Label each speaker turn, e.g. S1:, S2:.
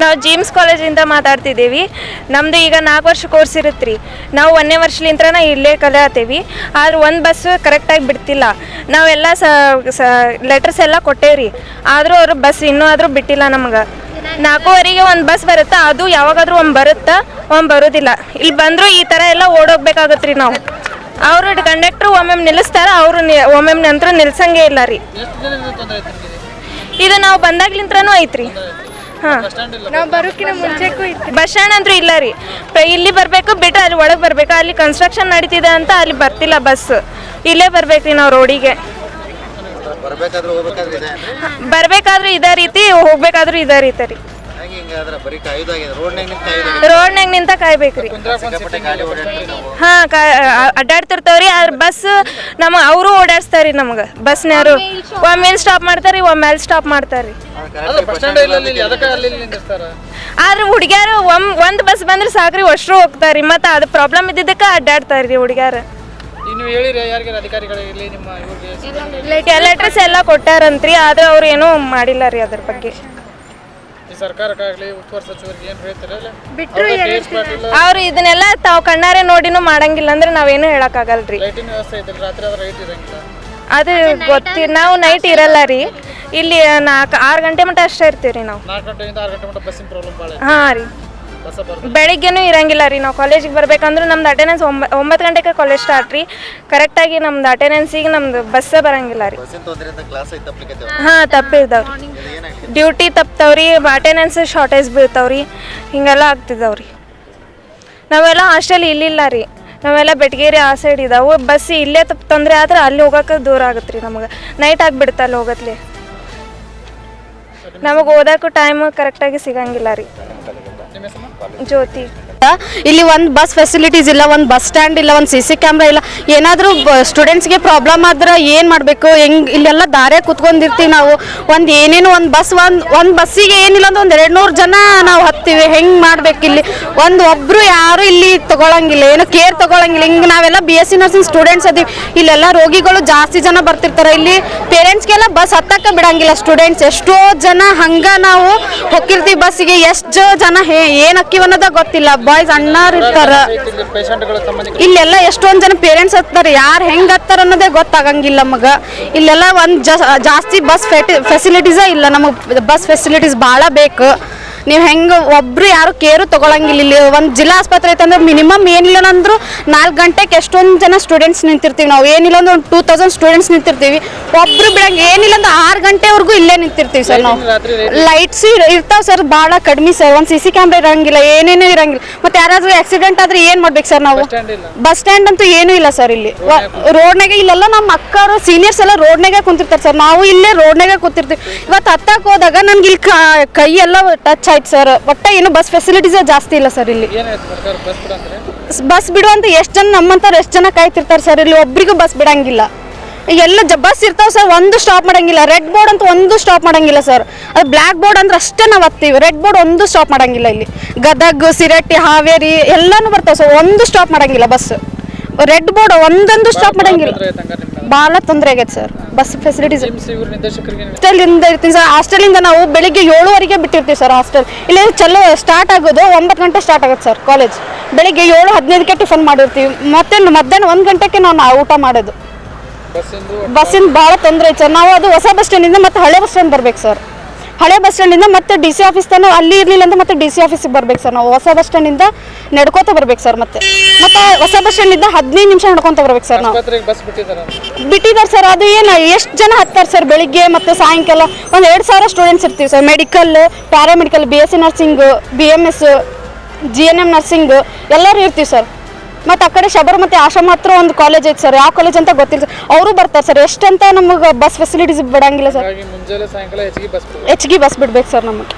S1: ನಾವು ಜಿಮ್ಸ್ ಕಾಲೇಜಿಂದ ಮಾತಾಡ್ತಿದ್ದೀವಿ. ನಮ್ಮದು ಈಗ ನಾಲ್ಕು ವರ್ಷ ಕೋರ್ಸ್ ಇರುತ್ತೆ ರೀ. ನಾವು ಒಂದನೇ ವರ್ಷಲಿಂತ್ರನ ಇಲ್ಲೇ ಕಲಿಯತ್ತೀವಿ. ಆದ್ರೆ ಒಂದು ಬಸ್ ಕರೆಕ್ಟಾಗಿ ಬಿಡ್ತಿಲ್ಲ. ನಾವೆಲ್ಲ ಸ ಲೆಟರ್ಸ್ ಎಲ್ಲ ಕೊಟ್ಟೇವ್ರಿ ಆದರೂ ಅವರು ಬಸ್ ಇನ್ನೂ ಆದರೂ ಬಿಟ್ಟಿಲ್ಲ ನಮ್ಗೆ. ನಾಲ್ಕೂವರೆಗೆ ಒಂದು ಬಸ್ ಬರುತ್ತೆ? ಅದು ಯಾವಾಗಾದರೂ ಒಂದು ಬರುತ್ತಾ? ಒಂದು ಬರೋದಿಲ್ಲ. ಇಲ್ಲಿ ಬಂದರೂ ಈ ಥರ ಎಲ್ಲ ಓಡೋಗ್ಬೇಕಾಗತ್ತೆ ರೀ ನಾವು. ಅವರು ಕಂಡಕ್ಟ್ರು ಒಮ್ಮೊಮ್ಮೆ ನಿಲ್ಲಿಸ್ತಾರೆ ಅವರು ಒಮ್ಮೊಮ್ಮೆ ನಂತರ ನಿಲ್ಸಂಗೇ ಇಲ್ಲ ರೀ. ಇದು ನಾವು ಬಂದಾಗ್ಲಿಂತ್ರನೂ ಐತ್ರಿ. ಹಾಂ. ನಾವು ಬರೋಕಿನ ಮುಂಚೆಗೂ ಇತ್ತು ಬಸ್ ಸ್ಟ್ಯಾಂಡ್ ಅಂತೂ ಇಲ್ಲ ರೀ. ಇಲ್ಲಿ ಬರಬೇಕು ಬಿಟ್ಟು ಅಲ್ಲಿ ಒಳಗೆ ಬರಬೇಕು. ಅಲ್ಲಿ ಕನ್ಸ್ಟ್ರಕ್ಷನ್ ನಡೀತಿದೆ ಅಂತ ಅಲ್ಲಿ ಬರ್ತಿಲ್ಲ ಬಸ್ ಇಲ್ಲೇ ಬರ್ಬೇಕು ರೀ ನಾವು ರೋಡಿಗೆ
S2: ಬರ್ಬೇಕಾದ್ರೂ ಹೋಗ್ಬೇಕಾದ್ರೆ ಇದೆ. ಅಂದ್ರೆ
S1: ಬರಬೇಕಾದ್ರೂ ಇದೇ ರೀತಿ ಹೋಗ್ಬೇಕಾದ್ರೂ ಇದೇ ರೀತಿ ರೀ.
S2: ರೋಡ್ನಾಗ ನಿಂತು ಕಾಯ್ಬೇಕ್ರಿ.
S1: ಹಾ ಅಡ್ಡಾಡ್ತಿರ್ತಾವ್ರಿ ಆದ್ರೆ ಬಸ್ ನಮ್ಮ ಅವರು ಓಡಾಡಿಸ್ತಾರ್ರಿ ನಮ್ಗೆ. ಬಸ್ನವರು ಒಮ್ಮೆ ಸ್ಟಾಪ್ ಮಾಡ್ತಾರೆ ಒಮ್ಮೆ ಸ್ಟಾಪ್ ಮಾಡ್ತಾರೆ
S3: ಅಲ್ಲ ಬಸ್ ಸ್ಟ್ಯಾಂಡ್ ಅಲ್ಲಿ ಅದಕ್ಕೆ ಅಲ್ಲಿ ನಿಲ್ಲಿಸ್ತಾರ
S1: ಆದ್ರೆ ಹುಡುಗ್ಯಾರು ಒಮ್ ಒಂದು ಬಸ್ ಬಂದ್ರೆ ಸಾಕ್ರಿ ಅಷ್ಟ್ರು ಹೋಗ್ತಾರ್ರಿ. ಮತ್ತೆ ಅದು ಪ್ರಾಬ್ಲಮ್ ಇದ್ದಿದ್ದಕ್ಕೆ ಅಡ್ಡಾಡ್ತಾರ್ರಿ ಹುಡುಗ್ಯಾರು.
S3: ಇವ್ರಿಗೆ
S1: ಲೆಟರ್ಸ್ ಎಲ್ಲ ಕೊಟ್ಟಾರಂತ್ರಿ ಆದ್ರೆ ಅವ್ರು ಏನೂ ಮಾಡಿಲ್ಲ ರೀ ಅದ್ರ ಬಗ್ಗೆ.
S3: ಈ ಸರ್ಕಾರಕ್ಕಾಗಲಿ ಉಸ್ತುವಾರಿ ಸಚಿವರಿಗೆ ಏನು ಹೇಳ್ತಾರೆ ಬಿಟ್ಟರು
S1: ಅವ್ರು ಇದನ್ನೆಲ್ಲ ತಾವು ಕಣ್ಣಾರೆ ನೋಡಿನೂ ಮಾಡಂಗಿಲ್ಲ ಅಂದ್ರೆ ನಾವೇನು ಹೇಳಕ್ಕಾಗಲ್ರಿ.
S3: ಲೈಟಿನ ವ್ಯವಸ್ಥೆ ಐತೆ ರಾತ್ರಿ ಆದ್ರೆ ಲೈಟ್ ಇರಂಗಿಲ್ಲ.
S1: ಅದು ಗೊತ್ತಿ ನಾವು ನೈಟ್ ಇರಲ್ಲ ರೀ. ಇಲ್ಲಿ ನಾಲ್ಕು ಆರು ಗಂಟೆ ಮಟ್ಟ ಅಷ್ಟೇ ಇರ್ತೀವಿ ರೀ ನಾವು.
S3: ನಾಲ್ಕು ಗಂಟೆಯಿಂದ ಆರು ಗಂಟೆ ಮಟ್ಟ ಬಸ್ಸಿನ ಪ್ರಾಬ್ಲಮ್ ಭಾಳ
S1: ಹಾಂ ರೀ. ಬೆಳಿಗ್ಗೆನೂ ಇರಂಗಿಲ್ಲ ರೀ. ನಾವು ಕಾಲೇಜಿಗೆ ಬರ್ಬೇಕಂದ್ರೆ ನಮ್ದು ಅಟೆಂಡೆನ್ಸ್ ಒಂಬ ಒಂಬತ್ತು ಗಂಟೆಗೆ ಕಾಲೇಜ್ ಸ್ಟಾರ್ಟ್ ರೀ. ಕರೆಕ್ಟಾಗಿ ನಮ್ದು ಅಟೆಂಡೆನ್ಸಿಗೆ ನಮ್ದು ಬಸ್ಸೇ ಬರಂಗಿಲ್ಲ ರೀ. ಹಾಂ
S2: ಏನಾಗ್ಲಿ?
S1: ಡ್ಯೂಟಿ ತಪ್ತಾವ್ರಿ ಅಟೆಂಡೆನ್ಸ್ ಶಾರ್ಟೇಜ್ ಬೀಳ್ತಾವ್ರಿ ಹಿಂಗೆಲ್ಲ ಆಗ್ತಿದ್ದಾವ್ರಿ ನಾವೆಲ್ಲ ಹಾಸ್ಟೆಲ್ ಇಲ್ಲಿಲ್ಲ ರೀ. ನಾವೆಲ್ಲ ಬೆಟಗೇರಿ ಆ ಸೈಡ್ ಇದಾವೆ. ಬಸ್ ಇಲ್ಲೇ ತಪ್ಪು ತೊಂದರೆ ಆದ್ರೆ ಅಲ್ಲಿ ಹೋಗಕ್ಕೆ ದೂರ ಆಗುತ್ತೆ ರೀ ನಮಗೆ. ನೈಟ್ ಆಗಿಬಿಡುತ್ತೆ ಅಲ್ಲಿ ಹೋಗತ್ಲೆ. ನಮಗೆ ಓದೋಕ್ಕೂ ಟೈಮ್ ಕರೆಕ್ಟಾಗಿ ಸಿಗಂಗಿಲ್ಲ ರೀ. ज्योति।
S4: ಇಲ್ಲಿ ಒಂದು ಬಸ್ ಫೆಸಿಲಿಟೀಸ್ ಇಲ್ಲ, ಒಂದು ಬಸ್ ಸ್ಟ್ಯಾಂಡ್ ಇಲ್ಲ, ಒಂದು ಸಿ ಸಿ ಕ್ಯಾಮ್ರಾ ಇಲ್ಲ. ಏನಾದರೂ ಸ್ಟೂಡೆಂಟ್ಸ್ಗೆ ಪ್ರಾಬ್ಲಮ್ ಆದ್ರೆ ಏನು ಮಾಡಬೇಕು? ಹೆಂಗ್, ಇಲ್ಲೆಲ್ಲ ದಾರೆ ಕುತ್ಕೊಂಡಿರ್ತೀವಿ ನಾವು. ಒಂದು ಏನೇನು ಒಂದು ಬಸ್ ಒಂದು ಒಂದು ಬಸ್ಸಿಗೆ ಏನಿಲ್ಲ ಅಂದ್ರೆ ಒಂದು ಎರಡು ನೂರು ಜನ ನಾವು ಹತ್ತೀವಿ. ಹೆಂಗೆ ಮಾಡ್ಬೇಕು ಇಲ್ಲಿ? ಒಂದು ಒಬ್ಬರು ಯಾರು ಇಲ್ಲಿ ತಗೊಳಂಗಿಲ್ಲ, ಏನು ಕೇರ್ ತಗೊಳಂಗಿಲ್ಲ. ಹಿಂಗೆ ನಾವೆಲ್ಲ B S C nursing students ಅದೀವಿ. ಇಲ್ಲೆಲ್ಲ ರೋಗಿಗಳು ಜಾಸ್ತಿ ಜನ ಬರ್ತಿರ್ತಾರೆ. ಇಲ್ಲಿ ಪೇರೆಂಟ್ಸ್ಗೆಲ್ಲ ಬಸ್ ಹತ್ತಕ್ಕೆ ಬಿಡಂಗಿಲ್ಲ ಸ್ಟೂಡೆಂಟ್ಸ್ ಎಷ್ಟೋ ಜನ ಹಂಗೆ ನಾವು ಹೋಗಿರ್ತೀವಿ ಬಸ್ಸಿಗೆ ಎಷ್ಟು ಜನ ಏನು ಅನ್ನೋದ ಗೊತ್ತಿಲ್ಲ. ಬಾಯ್ಸ್ ಅಣ್ಣಾರ್ ಇರ್ತಾರ. ಇಲ್ಲೆಲ್ಲ ಎಷ್ಟೊಂದ್ ಜನ ಪೇರೆಂಟ್ಸ್ ಹತ್ತಾರ. ಯಾರು ಹೆಂಗ್ ಹತ್ತಾರ ಅನ್ನೋದೇ ಗೊತ್ತಾಗಂಗಿಲ್ಲ ನಮಗ ಇಲ್ಲೆಲ್ಲ ಒಂದ್ ಜಾಸ್ತಿ ಬಸ್ ಫೆಸಿಲಿಟೀಸ್ ಇಲ್ಲ. ನಮಗ್ ಬಸ್ ಫೆಸಿಲಿಟೀಸ್ ಭಾಳ ಬೇಕು. ನೀವು ಹೆಂಗೆ ಒಬ್ರು ಯಾರು ಕೇರು ತಗೊಳಂಗಿಲ್ಲ. ಇಲ್ಲಿ ಒಂದು ಜಿಲ್ಲಾ ಆಸ್ಪತ್ರೆ ಐತಂದ್ರೆ ಮಿನಿಮಮ್ ಏನಿಲ್ಲ ಅಂದ್ರು ನಾಲ್ಕು ಗಂಟೆಗೆ ಎಷ್ಟೊಂದು ಜನ ಸ್ಟೂಡೆಂಟ್ಸ್ ನಿಂತಿರ್ತೀವಿ ನಾವು. ಏನಿಲ್ಲ ಅಂದ್ರೆ ಒಂದು ಟೂ ತೌಸಂಡ್ ಸ್ಟೂಡೆಂಟ್ಸ್ ನಿಂತಿರ್ತೀವಿ. ಒಬ್ರು ಬಿಡಂಗೆ ಏನಿಲ್ಲ ಅಂದ್ರೆ ಆರು ಗಂಟೆವರೆಗೂ ಇಲ್ಲೇ ನಿಂತಿರ್ತೀವಿ ಸರ್ ನಾವು. ಲೈಟ್ಸ್ ಇರ್ತಾವೆ ಸರ್ ಭಾಳ ಕಡಿಮೆ ಸರ್. ಒಂದು ಸಿ ಸಿ ಕ್ಯಾಮ್ರಾ ಇರಂಗಿಲ್ಲ ಏನೇನು ಇರಂಗಿಲ್ಲ. ಮತ್ತೆ ಯಾರಾದ್ರೂ ಆಕ್ಸಿಡೆಂಟ್ ಆದ್ರೆ ಏನು ಮಾಡ್ಬೇಕು ಸರ್ ನಾವು? ಬಸ್ ಸ್ಟ್ಯಾಂಡ್ ಅಂತೂ ಏನೂ ಇಲ್ಲ ಸರ್ ಇಲ್ಲಿ. ರೋಡ್ನಾಗೆ ಇಲ್ಲೆಲ್ಲ ನಮ್ಮ ಅಕ್ಕರು ಸೀನಿಯರ್ಸ್ ಎಲ್ಲ ರೋಡ್ನಾಗೆ ಕುಂತಿರ್ತಾರೆ ಸರ್. ನಾವು ಇಲ್ಲೇ ರೋಡ್ನಾಗೆ ಕೂತಿರ್ತೀವಿ. ಇವತ್ತು ಹತ್ತಕ್ಕೆ ಹೋದಾಗ ನನ್ಗೆ ಇಲ್ಲಿ ಕಾ- ಕೈ ಎಲ್ಲ ಟಚ್ ಆಯ್ತು ಸರ್. ಒಟ್ಟ ಏನು ಬಸ್ ಫೆಸಿಲಿಟೀಸೇ ಜಾಸ್ತಿ ಇಲ್ಲ ಸರ್ ಇಲ್ಲಿ.
S3: ಬಸ್ ಬಿಡು
S4: ಅಂತ ಎಷ್ಟು ಜನ ನಮ್ಮಂಥವ್ರು ಎಷ್ಟು ಜನ ಕಾಯ್ತಿರ್ತಾರೆ ಸರ್? ಇಲ್ಲಿ ಒಬ್ರಿಗೂ ಬಸ್ ಬಿಡಂಗಿಲ್ಲ. ಎಲ್ಲ ಜ ಬಸ್ ಇರ್ತಾವೆ ಸರ್, ಒಂದು ಸ್ಟಾಪ್ ಮಾಡಂಗಿಲ್ಲ. ರೆಡ್ ಬೋರ್ಡ್ ಅಂತ ಒಂದು ಸ್ಟಾಪ್ ಮಾಡಂಗಿಲ್ಲ ಸರ್. ಅದು ಬ್ಲ್ಯಾಕ್ ಬೋರ್ಡ್ ಅಂದ್ರೆ ಅಷ್ಟೇ ನಾವು ಹತ್ತೀವಿ. ರೆಡ್ ಬೋರ್ಡ್ ಒಂದು ಸ್ಟಾಪ್ ಮಾಡಂಗಿಲ್ಲ ಇಲ್ಲಿ. ಗದಗ್, ಸಿರಟ್ಟಿ, ಹಾವೇರಿ ಎಲ್ಲಾನು ಬರ್ತಾವೆ ಸರ್. ಒಂದು ಸ್ಟಾಪ್ ಮಾಡಂಗಿಲ್ಲ ಬಸ್ ರೆಡ್ ಬೋರ್ಡ್ ಒಂದೊಂದು ಸ್ಟಾಪ್ ಮಾಡಂಗಿಲ್ಲ. ಭಾಳ ತೊಂದರೆ ಆಗೈತೆ ಸರ್. ಬಸ್ ಫೆಸಿಲಿಟೀಸ್ ಹಾಸ್ಟೆಲಿಂದ ಇರ್ತೀನಿ ಸರ್. ಹಾಸ್ಟೆಲಿಂದ ನಾವು ಬೆಳಿಗ್ಗೆ ಏಳುವರೆಗೆ ಬಿಟ್ಟಿರ್ತೀವಿ ಸರ್ ಹಾಸ್ಟೆಲ್ ಇಲ್ಲಿ ಚಲೋ ಸ್ಟಾರ್ಟ್ ಆಗೋದು ಒಂಬತ್ತು ಗಂಟೆ ಸ್ಟಾರ್ಟ್ ಆಗುತ್ತೆ ಸರ್ ಕಾಲೇಜ್ ಬೆಳಿಗ್ಗೆ ಏಳು ಹದಿನೈದಕ್ಕೆ ಟಿಫನ್ ಮಾಡಿರ್ತೀವಿ. ಮತ್ತೆ ಮಧ್ಯಾಹ್ನ ಒಂದು ಗಂಟೆಗೆ ನಾವು ಊಟ ಮಾಡೋದು.
S3: ಬಸ್ಸಿಂದು
S4: ಬಸ್ಸಿನ ಭಾಳ ತೊಂದರೆ ಐತೆ ಸರ್. ನಾವು ಅದು ಹೊಸ ಬಸ್ ಸ್ಟ್ಯಾಂಡಿಂದ ಮತ್ತೆ ಹಳೆ ಬಸ್ ಸ್ಟ್ಯಾಂಡ್ ಬರ್ಬೇಕು ಸರ್. ಹಳೆ ಬಸ್ ಸ್ಟ್ಯಾಂಡಿಂದ ಮತ್ತೆ ಡಿ ಸಿ ಆಫೀಸ್ ತನಕ ಅಲ್ಲಿ ಇರಲಿಲ್ಲ ಅಂದ್ರೆ ಮತ್ತೆ ಡಿ ಸಿ ಆಫೀಸಿಗೆ ಬರ್ಬೇಕು ಸರ್ ನಾವು. ಹೊಸ ಬಸ್ ಸ್ಟ್ಯಾಂಡಿಂದ ನಡ್ಕೋತ ಬರ್ಬೇಕು ಸರ್ ಮತ್ತೆ. ಮತ್ತೆ ಹೊಸ ಬಸ್ ಸ್ಟ್ಯಾಂಡಿಂದ ಹದಿನೈದು ನಿಮಿಷ ನಡ್ಕೊಂತ ಬರ್ಬೇಕು ಸರ್ ನಾವು.
S3: ಬಿಟ್ಟಿದ್ದಾರೆ?
S4: ಸರ್ ಅದು ಏನು ಎಷ್ಟು ಜನ ಹತ್ತಾರೆ ಸರ್ ಬೆಳಿಗ್ಗೆ ಮತ್ತು ಸಾಯಂಕಾಲ? ಒಂದು ಎರಡು ಸಾವಿರ ಸ್ಟೂಡೆಂಟ್ಸ್ ಇರ್ತೀವಿ sir medical paramedical B S C nursing B M S G N M nursing ಎಲ್ಲರೂ ಇರ್ತೀವಿ ಸರ್ ಮತ್ತು ಆ ಕಡೆ ಶಬರಮತಿ ಆಶ್ರಮ ಹತ್ರ ಒಂದು ಕಾಲೇಜ್ ಐತೆ ಸರ್ ಯಾವ ಕಾಲೇಜ್ ಅಂತ ಗೊತ್ತಿಲ್ಲ ಸರ್ ಅವರು ಬರ್ತಾರೆ ಸರ್ ಎಷ್ಟಂತ ನಮಗೆ ಬಸ್ ಫೆಸಿಲಿಟೀಸ್ ಬಿಡಂಗಿಲ್ಲ ಸರ್
S3: ಮುಂಜಾನೆ ಸಾಯಂಕಾಲ
S4: ಹೆಚ್ಚಿಗೆ ಬಸ್ ಬಿಡ್ಬೇಕು. ಸರ್ ನಮಗೆ.